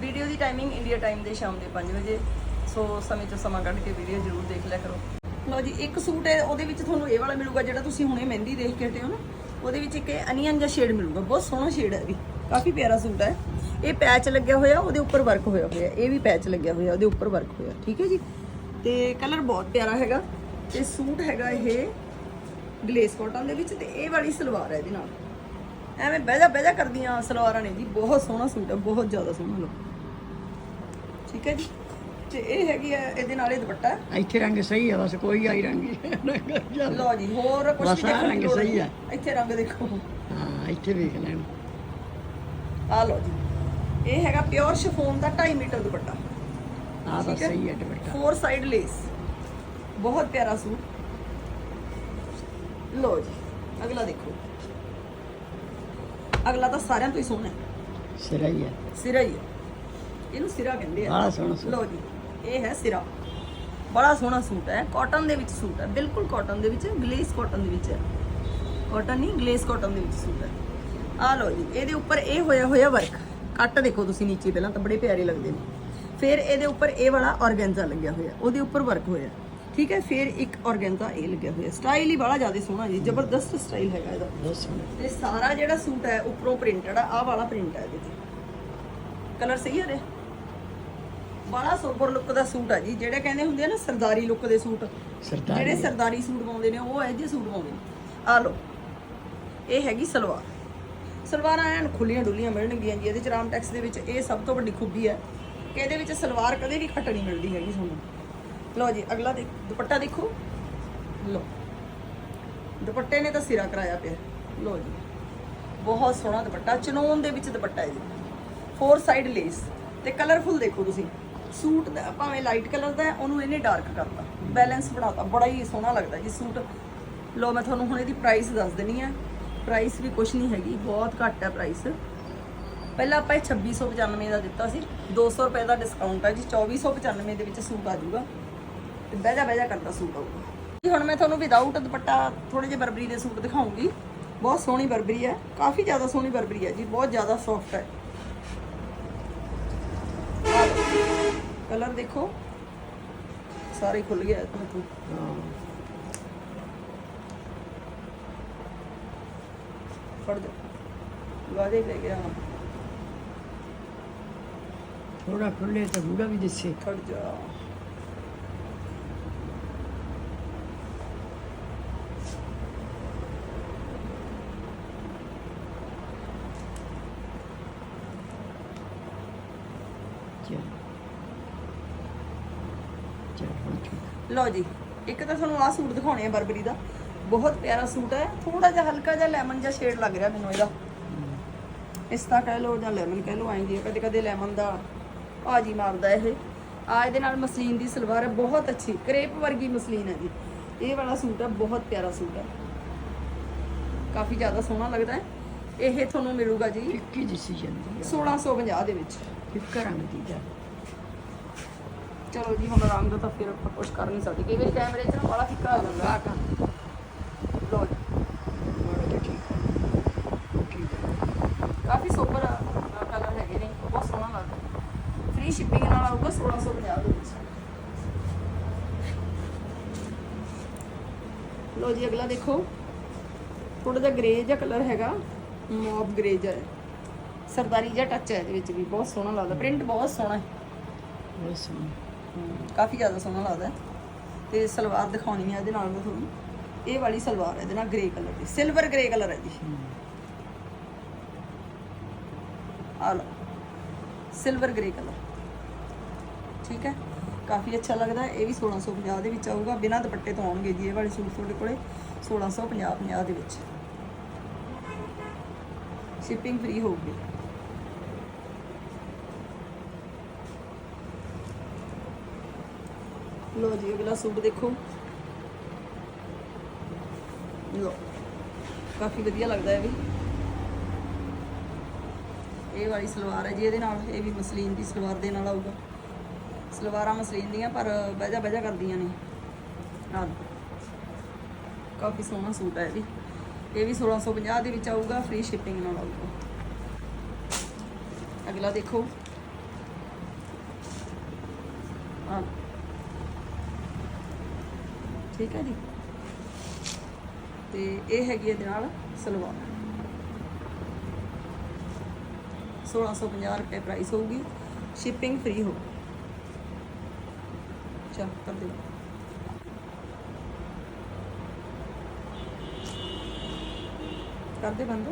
Video ਦੀ timing India time ਦੇ ਸ਼ਾਮ ਦੇ 5 ਵਜੇ। ਸੋ ਸਮੇਂ ਤੋਂ ਸਮਾਂ ਕੱਢ ਕੇ ਵੀਡੀਓ ਜ਼ਰੂਰ ਦੇਖ ਲਿਆ ਕਰੋ। ਲਓ ਜੀ, ਇੱਕ ਸੂਟ ਹੈ, ਉਹਦੇ ਵਿੱਚ ਤੁਹਾਨੂੰ ਇਹ ਵਾਲਾ ਮਿਲੂਗਾ, ਜਿਹੜਾ ਤੁਸੀਂ ਹੁਣੇ ਮਹਿੰਦੀ ਦੇਖ ਕੇ ਹਟੇ ਹੋ ਨਾ। ਉਹਦੇ ਵਿੱਚ ਇੱਕ ਅਨੀਅਨ ਜਿਹਾ ਸ਼ੇਡ ਮਿਲੂਗਾ, ਬਹੁਤ ਸੋਹਣਾ ਸ਼ੇਡ ਹੈ ਵੀ। ਕਾਫੀ ਪਿਆਰਾ ਸੂਟ ਹੈ। ਇਹ ਪੈਚ ਲੱਗਿਆ ਹੋਇਆ, ਉਹਦੇ ਉੱਪਰ ਵਰਕ ਹੋਇਆ ਹੋਇਆ। ਇਹ ਵੀ ਪੈਚ ਲੱਗਿਆ ਹੋਇਆ, ਉਹਦੇ ਉੱਪਰ ਵਰਕ ਹੋਇਆ, ਠੀਕ ਹੈ ਜੀ? ਤੇ ਕਲਰ ਬਹੁਤ ਪਿਆਰਾ ਹੈਗਾ। ਤੇ ਸੂਟ ਹੈਗਾ ਇਹ ਗਲੇਸ ਕਾਟਨ ਦੇ ਵਿੱਚ ਤੇ ਇਹ ਵਾਲੀ ਸਲਵਾਰ ਹੈ ਇਹਦੇ ਨਾਲ। ਐਵੇਂ ਬਹਿਜਾ ਬਹਿਜਾ ਕਰਦੀਆਂ ਸਲਵਾਰਾਂ ਨੇ ਜੀ। ਬਹੁਤ ਸੋਹਣਾ ਸੂਟ ਹੈ ਬਹੁਤ ਜ਼ਿਆਦਾ ਸੋਹਣਾ ਲੋ ਠੀਕ ਹੈ ਜੀ? ਤੇ ਇਹ ਹੈਗੀ ਹੈ ਇਹਦੇ ਨਾਲ ਇਹ ਦੁਪੱਟਾ। ਇੱਥੇ ਰੰਗ ਸਹੀ ਹੈ ਬਸ ਕੋਈ ਆਈ ਰੰਗ ਹੀ ਲਓ ਜੀ ਹੋਰ ਕੁਝ ਬਸ ਆਹ ਰੰਗ ਸਹੀ ਹੈ। ਇੱਥੇ ਰੰਗ ਦੇਖੋ। ਹਾਂ ਇੱਥੇ ਵੇਖ ਲੈਣ। ਆ ਲਓ ਜੀ। ਇਹ ਹੈਗਾ ਪਿਓਰ ਸ਼ਿਫੋਨ ਦਾ 2.5 ਮੀਟਰ ਦੁਪੱਟਾ। ਠੀਕ ਹੈ। ਸਹੀ ਹੈ ਦੁਪੱਟਾ। ਫੋਰ ਸਾਈਡ ਲੇਸ ਬਹੁਤ ਪਿਆਰਾ ਸੂਟ। ਲਓ ਜੀ ਅਗਲਾ ਦੇਖੋ। ਅਗਲਾ ਤਾਂ ਸਾਰਿਆਂ ਤੋਂ ਹੀ ਸੋਹਣਾ ਹੈ। ਸਿਰਾ ਹੀ ਹੈ। ਸਿਰਾ ਹੀ ਹੈ। ਇਹਨੂੰ ਸਿਰਾ ਕਹਿੰਦੇ ਆ। ਬੜਾ ਸੋਹਣਾ ਸੂਟ। ਲਓ ਜੀ ਇਹ ਹੈ ਸਿਰਾ। ਬੜਾ ਸੋਹਣਾ ਸੂਟ ਹੈ। ਕਾਟਨ ਦੇ ਵਿੱਚ ਸੂਟ ਹੈ। ਬਿਲਕੁਲ ਕਾਟਨ ਦੇ ਵਿੱਚ ਗਲੇਸ ਕਾਟਨ ਦੇ ਵਿੱਚ ਹੈ। ਕਾਟਨ ਨਹੀਂ ਗਲੇਸ ਕਾਟਨ ਦੇ ਵਿੱਚ ਸੂਟ ਹੈ। ਆ ਲਓ ਜੀ ਇਹਦੇ ਉੱਪਰ ਇਹ ਹੋਇਆ ਹੋਇਆ ਵਰਕ ਕੱਟ ਦੇਖੋ ਤੁਸੀਂ ਨੀਚੇ ਪਹਿਲਾਂ ਤਾਂ ਬੜੇ ਪਿਆਰੇ ਲੱਗਦੇ ਨੇ। ਫਿਰ ਇਹਦੇ ਉੱਪਰ ਇਹ ਵਾਲਾ ਔਰਗੈਂਜ਼ਾ ਲੱਗਿਆ ਹੋਇਆ। ਉਹਦੇ ਉੱਪਰ ਵਰਕ ਹੋਇਆ। ਠੀਕ ਹੈ ਫਿਰ ਇੱਕ ਔਰਗੈਂਜ਼ਾ ਇਹ ਲੱਗਿਆ ਹੋਇਆ। ਸਟਾਈਲ ਹੀ ਬੜਾ ਜ਼ਿਆਦਾ ਸੋਹਣਾ ਜੀ ਜ਼ਬਰਦਸਤ ਸਟਾਈਲ ਹੈਗਾ ਇਹਦਾ। ਬਹੁਤ ਸੋਹਣਾ। ਤੇ ਸਾਰਾ ਜਿਹੜਾ ਸੂਟ ਹੈ ਉੱਪਰੋਂ ਪ੍ਰਿੰਟਡ ਆ ਆਹ ਵਾਲਾ ਪ੍ਰਿੰਟ ਹੈ ਇਹਦੇ ਤੇ ਕਲਰ ਸਹੀ ਹੈ ਰੇ ਬੜਾ ਸੋਬਰ ਲੁੱਕ ਦਾ ਸੂਟ ਆ ਜੀ ਜਿਹੜੇ ਕਹਿੰਦੇ ਹੁੰਦੇ ਆ ਨਾ ਸਰਦਾਰੀ ਲੁੱਕ ਦੇ ਸੂਟ। ਸਰਦਾਰੀ ਜਿਹੜੇ ਸਰਦਾਰੀ ਸੂਟ ਪਾਉਂਦੇ ਨੇ ਉਹ ਇਹ ਜਿਹੇ ਸੂਟ ਪਾਉਂਦੇ ਨੇ। ਆ ਲਓ ਇਹ ਹੈਗੀ ਸਲਵਾਰ। ਸਲਵਾਰਾਂ ਐਨ ਖੁੱਲੀਆਂ ਡੁੱਲੀਆਂ ਮਿਲਣਗੀਆਂ ਜੀ ਇਹਦੇ ਚ ਰਾਮ ਟੈਕਸ ਦੇ ਵਿੱਚ ਇਹ ਸਭ ਤੋਂ ਵੱਡੀ ਖੂਬੀ ਹੈ ਕਿ ਇਹਦੇ ਵਿੱਚ ਸਲਵਾਰ ਕਦੇ ਵੀ ਖੱਟ ਨਹੀਂ ਮਿਲਦੀ ਹੈਗੀ ਤੁਹਾਨੂੰ। ਲਓ ਜੀ, ਅਗਲਾ ਦੇਖ, ਦੁਪੱਟਾ ਦੇਖੋ। ਲਓ। ਦੁਪੱਟੇ ਨੇ ਤਾਂ ਸਿਰਾ ਕਰਾਇਆ ਪਿਆ। ਲਓ ਜੀ। ਬਹੁਤ ਸੋਹਣਾ ਦੁਪੱਟਾ। ਚਨੋਨ ਦੇ ਵਿੱਚ ਦੁਪੱਟਾ ਹੈ ਜੀ। ਫੋਰ ਸਾਈਡ ਲੇਸ ਤੇ ਕਲਰਫੁਲ ਦੇਖੋ ਤੁਸੀਂ। ਸੂਟ ਦਾ ਭਾਵੇਂ ਲਾਈਟ ਕਲਰ ਦਾ ਉਹਨੂੰ ਇਹਨੇ ਡਾਰਕ ਕਰਤਾ। ਬੈਲੈਂਸ ਬਣਾਤਾ। ਬੜਾ ਹੀ ਸੋਹਣਾ ਲੱਗਦਾ ਜੀ ਸੂਟ। ਲੋ ਮੈਂ ਤੁਹਾਨੂੰ ਹੁਣ ਇਹਦੀ ਪ੍ਰਾਈਸ ਦੱਸ ਦਿੰਨੀ ਆ ਪ੍ਰਾਈਸ ਵੀ ਕੁਝ ਨਹੀਂ ਹੈਗੀ। ਬਹੁਤ ਘੱਟ ਹੈ ਪ੍ਰਾਈਸ ਪਹਿਲਾਂ ਆਪਾਂ ਇਹ 2695 ਦਾ ਦਿੱਤਾ ਸੀ। 200 ਰੁਪਏ ਦਾ ਡਿਸਕਾਊਂਟ ਹੈ ਜੀ। 2495 ਦੇ ਵਿੱਚ ਸੂਟ ਆ ਜਾਊਗਾ। ਤੇ ਬਹਿਜਾ ਬਹਿਜਾ ਕਰਦਾ ਸੂਟ ਆਊਗਾ ਜੀ ਹੁਣ ਮੈਂ ਤੁਹਾਨੂੰ ਵਿਦਆਊਟ ਦੁਪੱਟਾ ਥੋੜੇ ਜਿਹੇ ਬਰਬਰੀ ਦੇ ਸੂਟ ਦਿਖਾਉਂਗੀ। ਬਹੁਤ ਸੋਹਣੀ ਬਰਬਰੀ ਹੈ। ਕਾਫੀ ਜ਼ਿਆਦਾ ਸੋਹਣੀ ਬਰਬਰੀ ਹੈ ਜੀ ਬਹੁਤ ਜ਼ਿਆਦਾ ਸੌਫਟ ਹੈ। ਕਲਰ ਦੇਖੋ ਸਾਰੇ ਖੁੱਲ ਗਿਆ ਹਾਂ ਫੜ ਜਾ ਵਾਦੇ ਲੈ ਗਿਆ ਥੋੜਾ ਖੁੱਲੇ ਤਾਂ ਗੂੜਾ ਵੀ ਦਿਸੇ। ਫੜ ਜਾ। ਲਓ ਜੀ ਇੱਕ ਤਾਂ ਤੁਹਾਨੂੰ ਆਹ ਸੂਟ ਦਿਖਾਉਣੇ ਆ ਬਰਬਰੀ ਦਾ। ਬਹੁਤ ਪਿਆਰਾ ਸੂਟ ਹੈ। ਥੋੜਾ ਜਿਹਾ ਹਲਕਾ ਜਿਹਾ ਲੈਮਨ ਜਿਹਾ ਸ਼ੇਡ ਲੱਗ ਰਿਹਾ ਮੈਨੂੰ ਇਹਦਾ। ਪਿਸਤਾ ਕਹਿ ਲਓ ਜਾਂ ਲੈਮਨ ਕਹਿ ਲਓ ਆਏਂਦੀ ਕਦੇ ਕਦੇ ਲੈਮਨ ਦਾ ਭਾਜੀ ਮਾਰਦਾ ਇਹ। ਆ ਇਹਦੇ ਨਾਲ ਮਸਲੀਨ ਦੀ ਸਲਵਾਰ ਹੈ ਬਹੁਤ ਅੱਛੀ। ਕਰੇਪ ਵਰਗੀ ਮਸਲੀਨ ਹੈ ਜੀ। ਇਹ ਵਾਲਾ ਸੂਟ ਹੈ ਬਹੁਤ ਪਿਆਰਾ ਸੂਟ ਹੈ। ਕਾਫੀ ਜ਼ਿਆਦਾ ਸੋਹਣਾ ਲੱਗਦਾ ਹੈ। ਇਹ ਤੁਹਾਨੂੰ ਮਿਲੂਗਾ ਜੀ ਫਿੱਕੀ ਦਿਸੀ ਜਾਂਦੀ ਹੈ। 1650 ਦੇ ਵਿੱਚ। ਫਿੱਕਾ ਰੰਗ ਦੀ ਜਾ ਚਲੋ ਜੀ ਹੁਣ ਰੰਗ ਤਾਂ ਫਿਰ ਆਪਾਂ ਕੁਝ ਕਰ ਨਹੀਂ ਸਕਦੇ। ਕਈ ਵਾਰੀ ਕੈਮਰੇ 'ਚ ਨਾ ਬੜਾ ਫਿੱਕਾ ਹੋ ਜਾਂਦਾ। ਹੈ ਕਾਫੀ ਸੋਬਰ ਕਲਰ ਹੈਗੇ ਨੇ। ਬਹੁਤ ਸੋਹਣਾ ਲੱਗਦਾ। ਫ੍ਰੀ ਸ਼ਿਪਿੰਗ ਨਾਲ ਆਊਗਾ 1650 ਦੇ ਵਿੱਚ। ਲੋ ਜੀ ਅਗਲਾ ਦੇਖੋ। ਥੋੜਾ ਜਿਹਾ ਗ੍ਰੇ ਜਿਹਾ ਕਲਰ ਹੈਗਾ। ਮੌਬ ਗ੍ਰੇ ਜਿਹਾ। ਸਰਦਾਰੀ ਜਿਹਾ ਟੱਚ ਹੈ ਇਹਦੇ ਵਿੱਚ ਵੀ। ਬਹੁਤ ਸੋਹਣਾ ਲੱਗਦਾ। ਪ੍ਰਿੰਟ ਬਹੁਤ ਸੋਹਣਾ ਹੈ। ਬਹੁਤ ਸੋਹਣਾ। ਕਾਫੀ ਜ਼ਿਆਦਾ ਸੋਹਣਾ ਲੱਗਦਾ ਹੈ। ਤੇ ਸਲਵਾਰ ਦਿਖਾਉਣੀ ਹੈ ਇਹਦੇ ਨਾਲ ਮੈਂ ਤੁਹਾਨੂੰ। ਇਹ ਵਾਲੀ ਸਲਵਾਰ ਹੈ ਇਹਦੇ ਨਾਲ ਗ੍ਰੇ ਕਲਰ ਦੀ ਸਿਲਵਰ ਗ੍ਰੇ ਕਲਰ ਹੈ ਜੀ ਆ ਲਓ ਸਿਲਵਰ ਗ੍ਰੇ ਕਲਰ ਠੀਕ ਹੈ? ਕਾਫੀ ਅੱਛਾ ਲੱਗਦਾ ਇਹ ਵੀ 1650 ਦੇ ਵਿੱਚ ਆਊਗਾ। ਬਿਨਾਂ ਦੁਪੱਟੇ ਤੋਂ ਆਉਣਗੇ ਜੀ ਇਹ ਵਾਲੇ ਸੂਟ ਤੁਹਾਡੇ ਕੋਲੇ 1650 50 ਦੇ ਵਿੱਚ। ਸ਼ਿਪਿੰਗ ਫ੍ਰੀ ਹੋਊਗੀ। ਲੋ ਜੀ, ਅਗਲਾ ਸੂਟ ਦੇਖੋ। ਲੋ ਕਾਫੀ ਵਧੀਆ ਲੱਗਦਾ ਹੈ ਵੀ। ਇਹ ਵਾਲੀ ਸਲਵਾਰ ਹੈ ਜੀ, ਇਹਦੇ ਨਾਲ, ਇਹ ਵੀ ਮਸਲੀਨ ਦੀ ਸਲਵਾਰ ਦੇ ਨਾਲ ਆਊਗਾ। ਸਲਵਾਰਾਂ ਮਸਲੀਨ ਦੀਆਂ, ਪਰ ਬਹਿਜਾ ਬਹਿਜਾ ਕਰਦੀਆਂ ਨੇ। ਹਾਂ ਕਾਫੀ ਸੋਹਣਾ ਸੂਟ ਹੈ ਇਹ ਵੀ। ਇਹ ਵੀ 1650 ਦੇ ਵਿੱਚ ਆਊਗਾ ਫ੍ਰੀ ਸ਼ਿਪਿੰਗ ਨਾਲ ਆਊਗਾ। ਅਗਲਾ ਦੇਖੋ। ਹਾਂ ਠੀਕ ਹੈ ਜੀ? ਤੇ ਇਹ ਹੈਗੀ ਇਹਦੇ ਨਾਲ ਸਲਵਾਰ। 1650 ਰੁਪਏ ਪ੍ਰਾਈਸ ਹੋਊਗੀ ਸ਼ਿਪਿੰਗ ਫ੍ਰੀ ਹੋ ਚਲ ਕਰ ਦੇ ਕਰ ਦੇ ਬੰਦ।